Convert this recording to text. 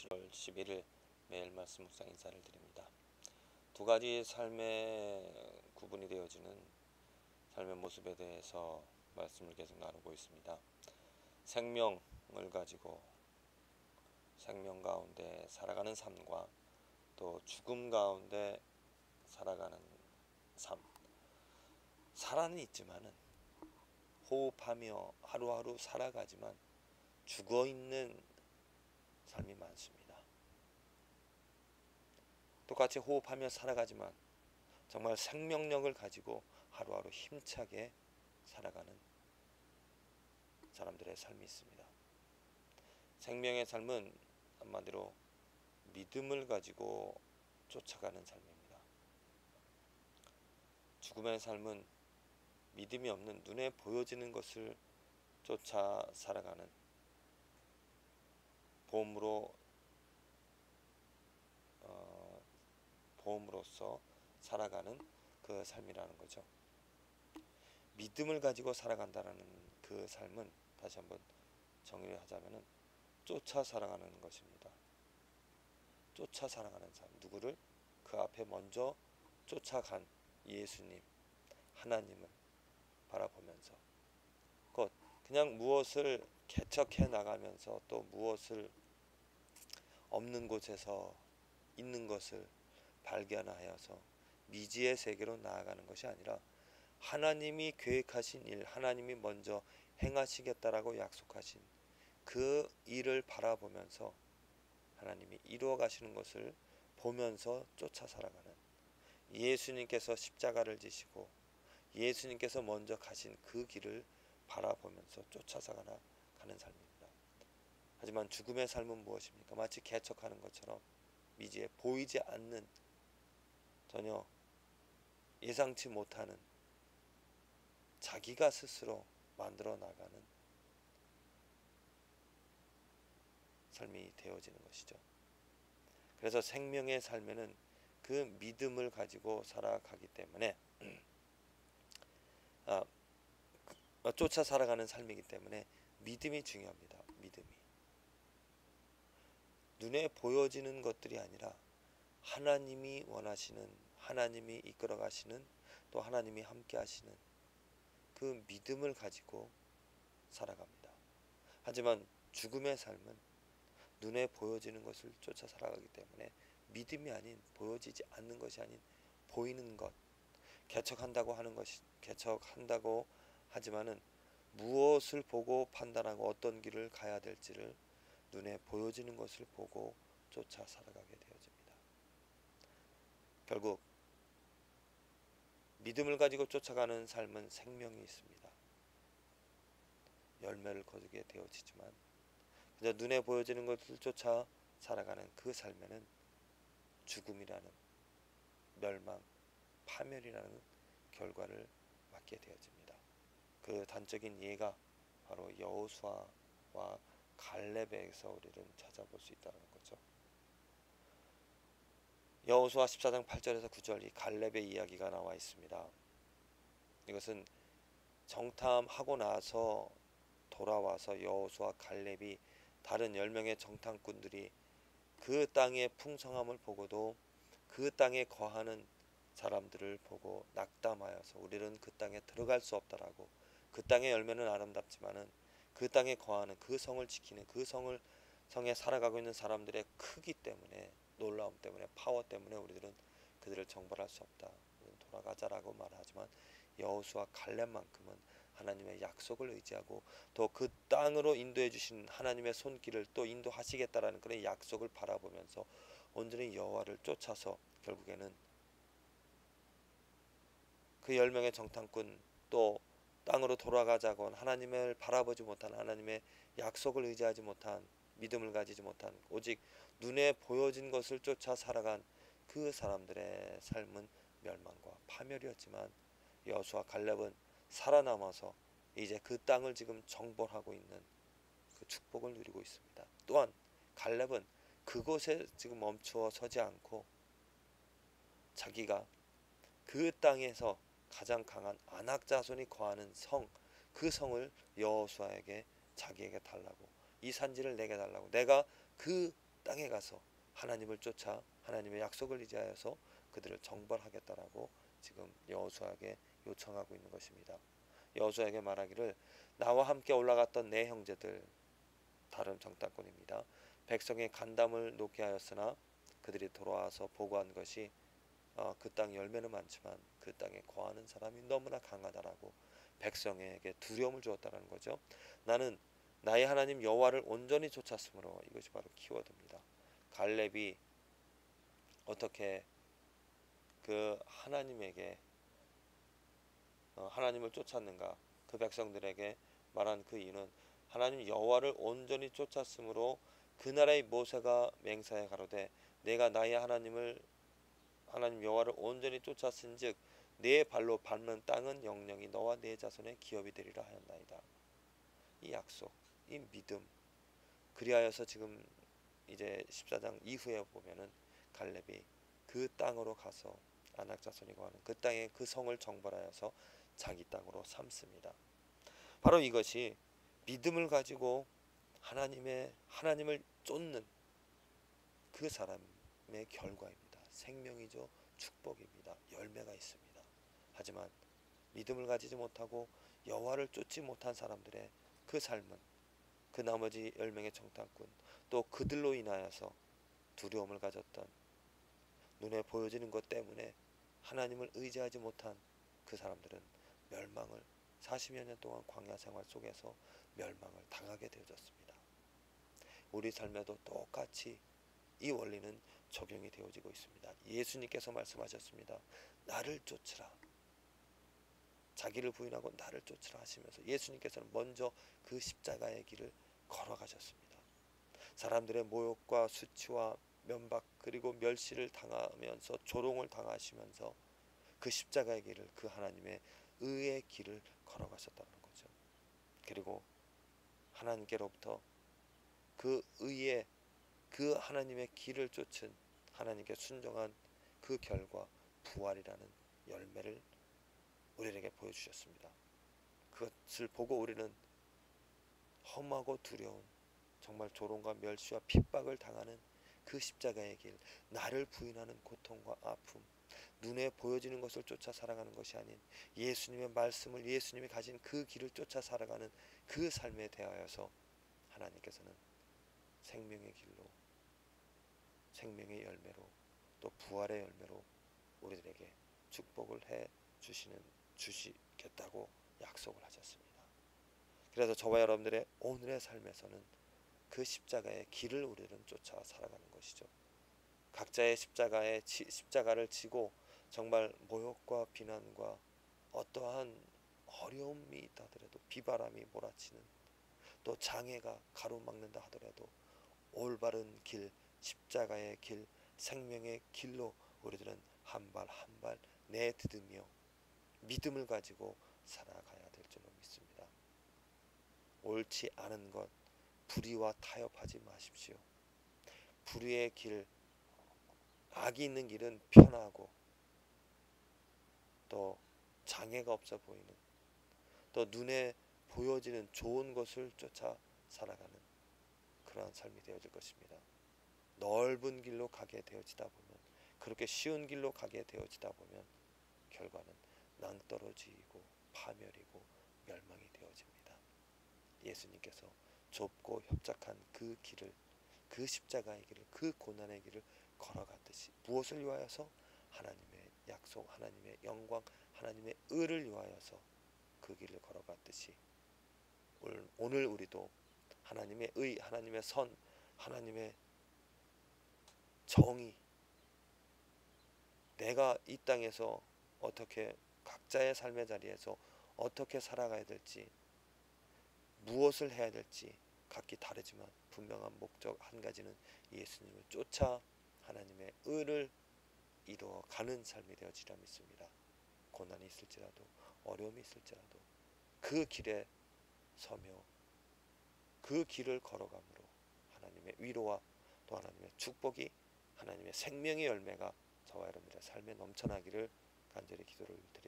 7월 11일 매일 말씀 묵상 인사를 드립니다. 두 가지 삶의 구분이 되어지는 삶의 모습에 대해서 말씀을 계속 나누고 있습니다. 생명을 가지고 생명 가운데 살아가는 삶과 또 죽음 가운데 살아가는 삶. 살아는 있지만은 호흡하며 하루하루 살아가지만 죽어 있는 삶이 많습니다. 똑같이 호흡하며 살아가지만 정말 생명력을 가지고 하루하루 힘차게 살아가는 사람들의 삶이 있습니다. 생명의 삶은 한마디로 믿음을 가지고 쫓아가는 삶입니다. 죽음의 삶은 믿음이 없는 눈에 보여지는 것을 쫓아 살아가는 보험으로 어, 보험으로서 살아가는 그 삶이라는 거죠. 믿음을 가지고 살아간다라는 그 삶은 다시 한번 정의를 하자면은 쫓아 살아가는 것입니다. 쫓아 살아가는 삶. 누구를 그 앞에 먼저 쫓아간 예수님, 하나님을 바라보면서 곧 그냥 무엇을 개척해 나가면서 또 무엇을 없는 곳에서 있는 것을 발견하여서 미지의 세계로 나아가는 것이 아니라 하나님이 계획하신 일, 하나님이 먼저 행하시겠다라고 약속하신 그 일을 바라보면서 하나님이 이루어 가시는 것을 보면서 쫓아 살아가는 예수님께서 십자가를 지시고 예수님께서 먼저 가신 그 길을 바라보면서 쫓아서 가는 삶입니다. 하지만 죽음의 삶은 무엇입니까? 마치 개척하는 것처럼 미지에 보이지 않는 전혀 예상치 못하는 자기가 스스로 만들어 나가는 삶이 되어지는 것이죠. 그래서 생명의 삶에는 그 믿음을 가지고 살아가기 때문에 아, 쫓아 살아가는 삶이기 때문에 믿음이 중요합니다. 믿음이 눈에 보여지는 것들이 아니라 하나님이 원하시는 하나님이 이끌어 가시는 또 하나님이 함께 하시는 그 믿음을 가지고 살아갑니다. 하지만 죽음의 삶은 눈에 보여지는 것을 쫓아 살아가기 때문에 믿음이 아닌 보여지지 않는 것이 아닌 보이는 것 개척한다고 하는 것이 개척한다고 하지만은 무엇을 보고 판단하고 어떤 길을 가야 될지를 눈에 보여지는 것을 보고 쫓아 살아가게 되어집니다. 결국 믿음을 가지고 쫓아가는 삶은 생명이 있습니다. 열매를 거두게 되어지지만 그저 눈에 보여지는 것을 쫓아 살아가는 그 삶에는 죽음이라는 멸망, 파멸이라는 결과를 맞게 되어집니다. 그 단적인 예가 바로 여호수아와 갈렙에서 우리는 찾아볼 수 있다는 거죠. 여호수아 14장 8절에서 9절 이 갈렙의 이야기가 나와 있습니다. 이것은 정탐하고 나서 돌아와서 여호수아 갈렙이 다른 10명의 정탐꾼들이 그 땅의 풍성함을 보고도 그 땅에 거하는 사람들을 보고 낙담하여서 우리는 그 땅에 들어갈 수 없다라고 그 땅의 열매는 아름답지만은 그 땅에 거하는 그 성을 지키는 그 성을 성에 살아가고 있는 사람들의 크기 때문에 놀라움 때문에 파워 때문에 우리들은 그들을 정벌할 수 없다. 돌아가자라고 말하지만 여호수아 갈렙만큼은 하나님의 약속을 의지하고 또 그 땅으로 인도해 주신 하나님의 손길을 또 인도하시겠다라는 그런 약속을 바라보면서 온전히 여호와를 쫓아서 결국에는 그 열 명의 정탐꾼 또 땅으로 돌아가자고 하나님을 바라보지 못한 하나님의 약속을 의지하지 못한 믿음을 가지지 못한 오직 눈에 보여진 것을 쫓아 살아간 그 사람들의 삶은 멸망과 파멸이었지만 여수와 갈렙은 살아남아서 이제 그 땅을 지금 정벌하고 있는 그 축복을 누리고 있습니다. 또한 갈렙은 그곳에 지금 멈추어 서지 않고 자기가 그 땅에서 가장 강한 안악 자손이 거하는 성, 그 성을 여호수아에게 자기에게 달라고 이 산지를 내게 달라고 내가 그 땅에 가서 하나님을 쫓아 하나님의 약속을 의지하여서 그들을 정벌하겠다라고 지금 여호수아에게 요청하고 있는 것입니다. 여호수아에게 말하기를 나와 함께 올라갔던 내 형제들 다른 정탐꾼입니다. 백성의 간담을 놓게 하였으나 그들이 돌아와서 보고한 것이 어, 그땅 열매는 많지만 그 땅에 거하는 사람이 너무나 강하다라고 백성에게 두려움을 주었다는 거죠. 나는 나의 하나님 여호와를 온전히 쫓았으므로 이것이 바로 키워드입니다. 갈렙이 어떻게 그 하나님에게 어, 하나님을 쫓았는가 그 백성들에게 말한 그 이유는 하나님 여호와를 온전히 쫓았으므로 그 나라의 모세가 맹사에 가로되 내가 나의 하나님을 하나님 여호와를 온전히 쫓았은즉 내 발로 밟는 땅은 영영이 너와 내 자손의 기업이 되리라 하였나이다. 이 약속, 이 믿음. 그리하여서 지금 이제 14장 이후에 보면은 갈렙이 그 땅으로 가서 아낙 자손이 거하는 그 땅에 그 성을 정벌하여서 자기 땅으로 삼습니다. 바로 이것이 믿음을 가지고 하나님의 하나님을 쫓는 그 사람의 결과입니다. 생명이죠. 축복입니다. 열매가 있습니다. 하지만 믿음을 가지지 못하고 여호와를 쫓지 못한 사람들의 그 삶은 그 나머지 열 명의 정탐꾼 또 그들로 인하여서 두려움을 가졌던 눈에 보여지는 것 때문에 하나님을 의지하지 못한 그 사람들은 멸망을 40여 년 동안 광야 생활 속에서 멸망을 당하게 되어졌습니다. 우리 삶에도 똑같이 이 원리는 적용이 되어지고 있습니다. 예수님께서 말씀하셨습니다. 나를 쫓으라. 자기를 부인하고 나를 쫓으라 하시면서 예수님께서는 먼저 그 십자가의 길을 걸어가셨습니다. 사람들의 모욕과 수치와 면박 그리고 멸시를 당하면서 조롱을 당하시면서 그 십자가의 길을 그 하나님의 의의 길을 걸어가셨다는 거죠. 그리고 하나님께로부터 그 의의 그 하나님의 길을 쫓은 하나님께 순종한 그 결과 부활이라는 열매를 우리에게 보여주셨습니다. 그것을 보고 우리는 험하고 두려운 정말 조롱과 멸시와 핍박을 당하는 그 십자가의 길, 나를 부인하는 고통과 아픔, 눈에 보여지는 것을 쫓아 살아가는 것이 아닌 예수님의 말씀을 예수님이 가진 그 길을 쫓아 살아가는 그 삶에 대하여서 하나님께서는 생명의 길로 생명의 열매로 또 부활의 열매로 우리들에게 축복을 해 주시는 주시겠다고 약속을 하셨습니다. 그래서 저와 여러분들의 오늘의 삶에서는 그 십자가의 길을 우리는 쫓아 살아가는 것이죠. 각자의 십자가의 십자가를 지고 정말 모욕과 비난과 어떠한 어려움이 있다 하더라도 비바람이 몰아치는 또 장애가 가로막는다 하더라도 올바른 길 십자가의 길 생명의 길로 우리들은 한 발 한 발 내디디며 믿음을 가지고 살아가야 될 줄로 믿습니다. 옳지 않은 것 불의와 타협하지 마십시오. 불의의 길, 악이 있는 길은 편하고 또 장애가 없어 보이는 또 눈에 보여지는 좋은 것을 쫓아 살아가는 그러한 삶이 되어질 것입니다. 넓은 길로 가게 되어지다 보면 그렇게 쉬운 길로 가게 되어지다 보면 결과는 낭떠러지고 파멸이고 멸망이 되어집니다. 예수님께서 좁고 협착한 그 길을 그 십자가의 길을 그 고난의 길을 걸어갔듯이 무엇을 위하여서 하나님의 약속 하나님의 영광 하나님의 의를 위하여서 그 길을 걸어갔듯이 오늘 우리도 하나님의 의 하나님의 선 하나님의 정의 내가 이 땅에서 어떻게 각자의 삶의 자리에서 어떻게 살아가야 될지 무엇을 해야 될지 각기 다르지만 분명한 목적 한 가지는 예수님을 쫓아 하나님의 의를 이루어 가는 삶이 되어지라 믿습니다. 고난이 있을지라도 어려움이 있을지라도 그 길에 서며 그 길을 걸어감으로 하나님의 위로와 또 하나님의 축복이 하나님의 생명의 열매가 저와 여러분들의 삶에 넘쳐나기를 간절히 기도를 드립니다.